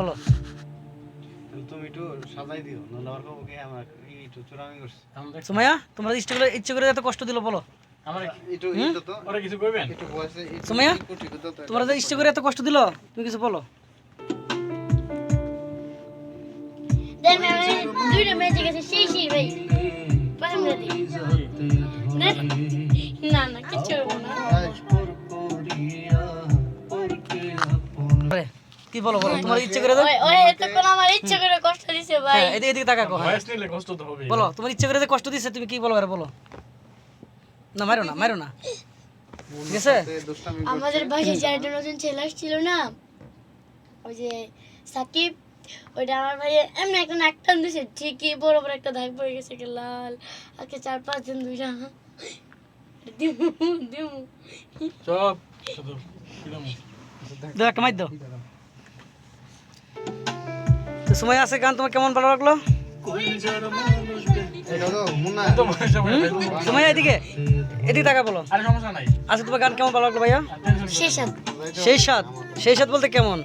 বলো। তুমি একটু সাজাই দিও নাহলে আমার কবো কি আমার একটু চুরামি করছে। সুমাইয়া তোমরা ইচ্ছে করে ইচ্ছে করে এত কষ্ট দিল বলো। তোমরা যে ইচ্ছে করে এত কষ্ট দিল তুমি কিছু বলো। দুইটা ম্যাচে কি বলো বলো তোমার ইচ্ছে করে ওই এতক্ষণ আমার ইচ্ছে করে কষ্ট দিছে ভাই। হ্যাঁ এদিকে এদিকে তাকাকো হ্যাঁ ভয়েস নিলে কষ্ট তো হবে বলো তোমার ইচ্ছে করে যে কষ্ট দিচ্ছে তুমি কি বলো আরে বলো। না মারো না মারো না। ঠিক আছে? আমাদের বাসায় যে একটা নতুন ছেলে আসছিল না ওই যে সাকিব ওইটা আমার ভাই এমনি একটা নাক টান দিছে ঠিকই বড় বড় একটা দাগ পড়ে গেছে একটা লাল আজকে চার পাঁচ দিন দুইটা। দিমু দিমু। সব শুধু কিরম দাও একটা মাইর দাও। তো সময় আছে গান তোমার কেমন ভালো লাগল? সময় এদিকে? এদিকে টাকা বলো। আরে আচ্ছা তোমার গান কেমন ভালো লাগল ভাইয়া? সেই সাত সেই সাত সেই সাত বলতে কেমন?